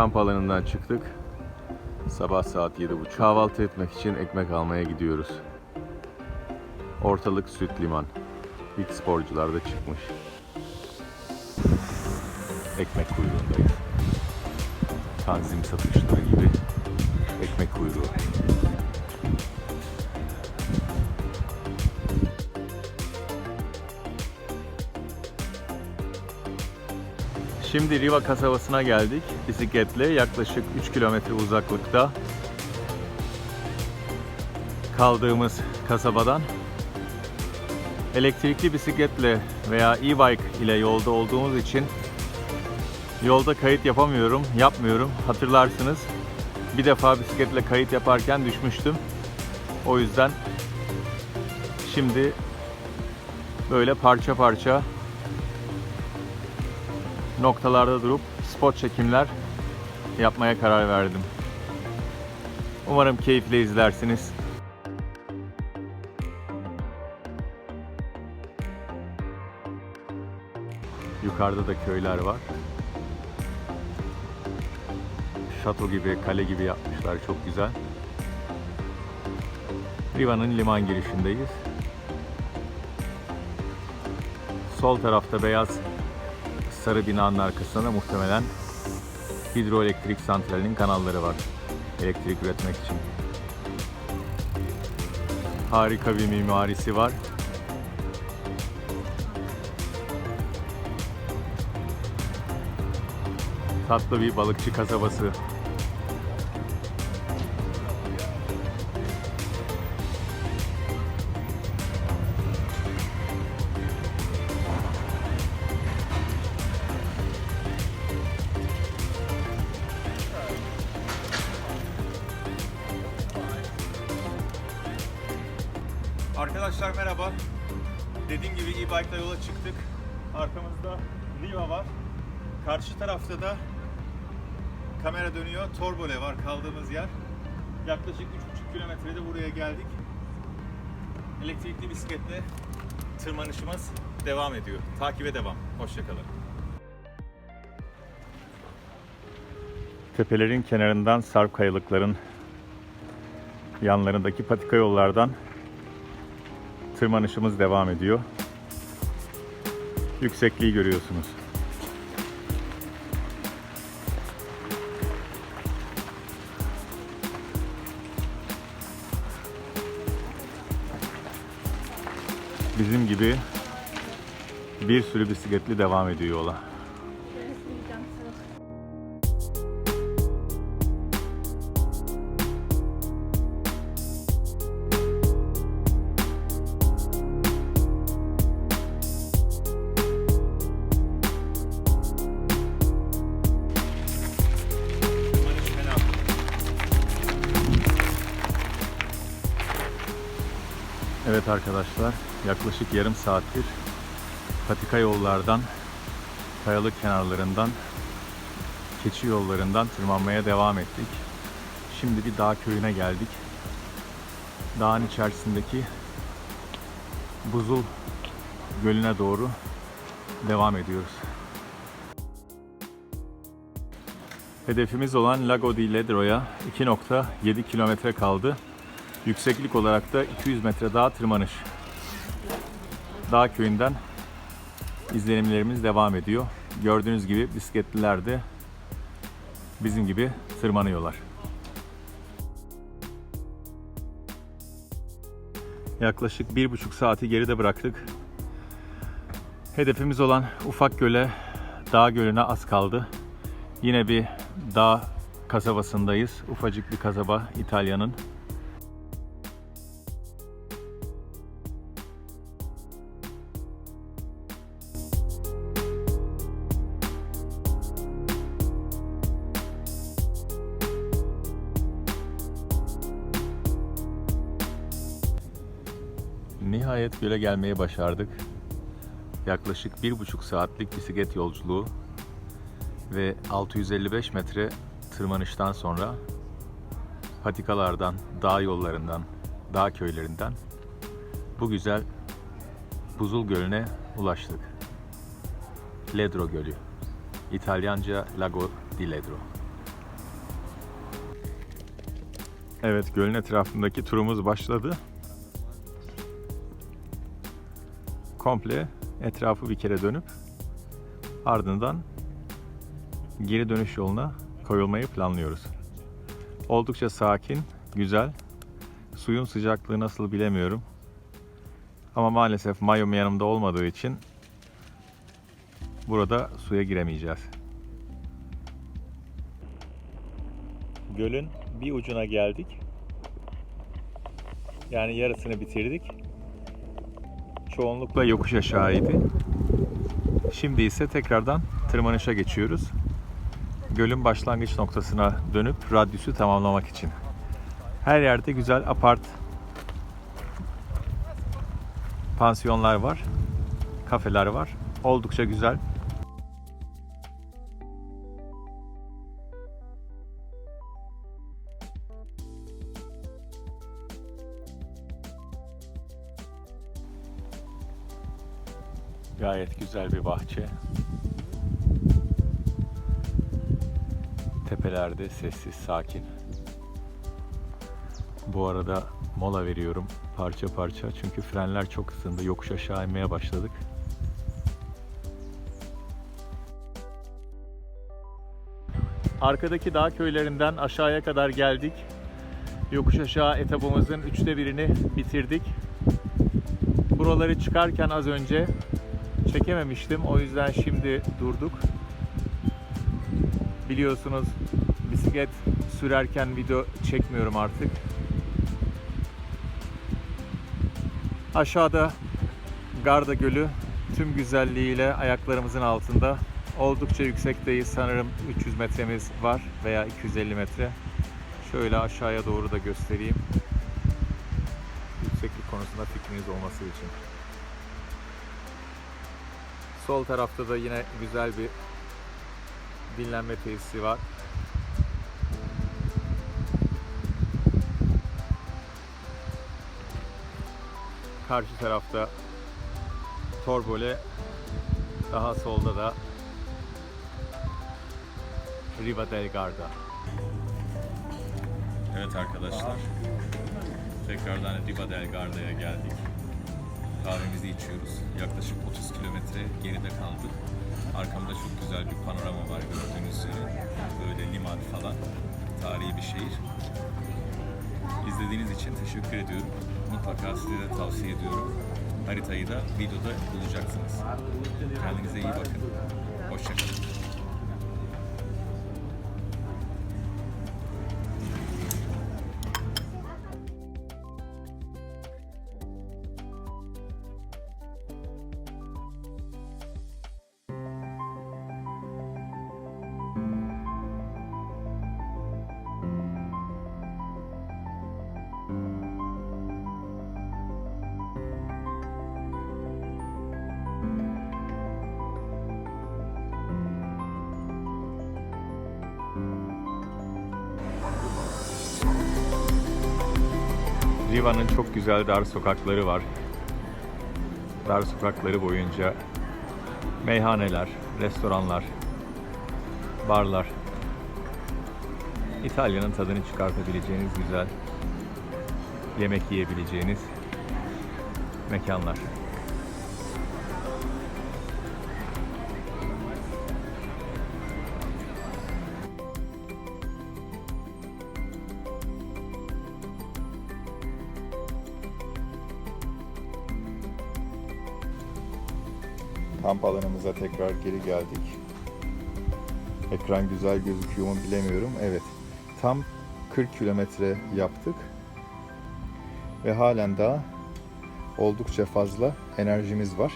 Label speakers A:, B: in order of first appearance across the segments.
A: kamp alanından çıktık. Sabah saat 7.30. Kahvaltı etmek için ekmek almaya gidiyoruz. Ortalık süt liman. İlk sporcular da çıkmış. Ekmek kuyruğundayız. Tanzim satışları gibi ekmek kuyruğu. Şimdi Riva kasabasına geldik. Bisikletle yaklaşık 3 kilometre uzaklıkta kaldığımız kasabadan elektrikli bisikletle veya e-bike ile yolda olduğumuz için yolda kayıt yapamıyorum, yapmıyorum. Hatırlarsınız bir defa bisikletle kayıt yaparken düşmüştüm. O yüzden şimdi böyle parça parça noktalarda durup spot çekimler yapmaya karar verdim. Umarım keyifle izlersiniz. Yukarıda da köyler var. Şato gibi, kale gibi yapmışlar. Çok güzel. Riva'nın liman girişindeyiz. Sol tarafta beyaz sarı binanın arkasında da muhtemelen hidroelektrik santralinin kanalları var. Elektrik üretmek için. Harika bir mimarisi var. Tatlı bir balıkçı kasabası. Arkadaşlar merhaba. Dediğim gibi e-bike'la yola çıktık. Arkamızda Riva var. Karşı tarafta da kamera dönüyor. Torbole var kaldığımız yer. Yaklaşık 3,5 kilometrede buraya geldik. Elektrikli bisikletle tırmanışımız devam ediyor. Takibe devam. Hoşçakalın. Tepelerin kenarından sarp kayalıkların yanlarındaki patika yollardan tırmanışımız devam ediyor. Yüksekliği görüyorsunuz. Bizim gibi bir sürü bisikletli devam ediyor yola. Evet arkadaşlar, yaklaşık yarım saattir patika yollardan, kayalık kenarlarından, keçi yollarından tırmanmaya devam ettik. Şimdi bir dağ köyüne geldik. Dağın içerisindeki buzul gölüne doğru devam ediyoruz. Hedefimiz olan Lago di Ledro'ya 2.7 kilometre kaldı. Yükseklik olarak da 200 metre daha tırmanış. Dağ köyünden izlenimlerimiz devam ediyor. Gördüğünüz gibi bisikletliler de bizim gibi tırmanıyorlar. Yaklaşık bir buçuk saati geride bıraktık. Hedefimiz olan ufak göle, dağ gölüne az kaldı. Yine bir dağ kasabasındayız. Ufacık bir kasaba İtalya'nın. Nihayet göle gelmeyi başardık. Yaklaşık bir buçuk saatlik bisiklet yolculuğu ve 655 metre tırmanıştan sonra patikalardan, dağ yollarından, dağ köylerinden bu güzel buzul gölüne ulaştık. Ledro Gölü. İtalyanca Lago di Ledro. Evet, gölün etrafındaki turumuz başladı. Komple etrafı bir kere dönüp ardından geri dönüş yoluna koyulmayı planlıyoruz. Oldukça sakin, güzel. Suyun sıcaklığı nasıl bilemiyorum. Ama maalesef mayom yanımda olmadığı için burada suya giremeyeceğiz. Gölün bir ucuna geldik. Yani yarısını bitirdik. Çoğunlukla yokuş aşağıydı. Şimdi ise tekrardan tırmanışa geçiyoruz. Gölün başlangıç noktasına dönüp radyüsü tamamlamak için. Her yerde güzel apart pansiyonlar var, kafeler var. Oldukça güzel. Gayet güzel bir bahçe. Tepelerde sessiz, sakin. Bu arada mola veriyorum parça parça çünkü frenler çok ısındı. Yokuş aşağı inmeye başladık. Arkadaki dağ köylerinden aşağıya kadar geldik. Yokuş aşağı etapımızın üçte birini bitirdik. Buraları çıkarken az önce çekememiştim. O yüzden şimdi durduk. Biliyorsunuz bisiklet sürerken video çekmiyorum artık. Aşağıda Garda Gölü tüm güzelliğiyle ayaklarımızın altında. Oldukça yüksekteyiz. Sanırım 300 metremiz var veya 250 metre. Şöyle aşağıya doğru da göstereyim. Yükseklik konusunda fikriniz olması için. Sol tarafta da yine güzel bir dinlenme tesisi var. Karşı tarafta Torbole, daha solda da Riva del Garda. Evet arkadaşlar, tekrardan Riva del Garda'ya geldik. Kahvemizi içiyoruz. Yaklaşık 30 kilometre geride kaldık. Arkamda çok güzel bir panorama var gördüğünüz üzere. Böyle liman falan. Tarihi bir şehir. İzlediğiniz için teşekkür ediyorum. Mutlaka size de tavsiye ediyorum. Haritayı da videoda bulacaksınız. Kendinize iyi bakın. Hoşçakalın. Riva'nın çok güzel dar sokakları var. Dar sokakları boyunca meyhaneler, restoranlar, barlar. İtalya'nın tadını çıkartabileceğiniz güzel yemek yiyebileceğiniz mekanlar. Kamp alanımıza tekrar geri geldik. Ekran güzel gözüküyor mu bilemiyorum. Evet. Tam 40 kilometre yaptık. Ve halen daha oldukça fazla enerjimiz var.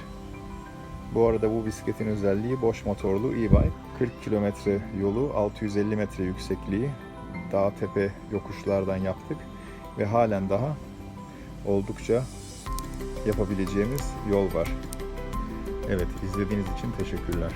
A: Bu arada bu bisikletin özelliği boş motorlu e-bike. 40 kilometre yolu, 650 metre yüksekliği, dağ tepe yokuşlardan yaptık ve halen daha oldukça yapabileceğimiz yol var. Evet, izlediğiniz için teşekkürler.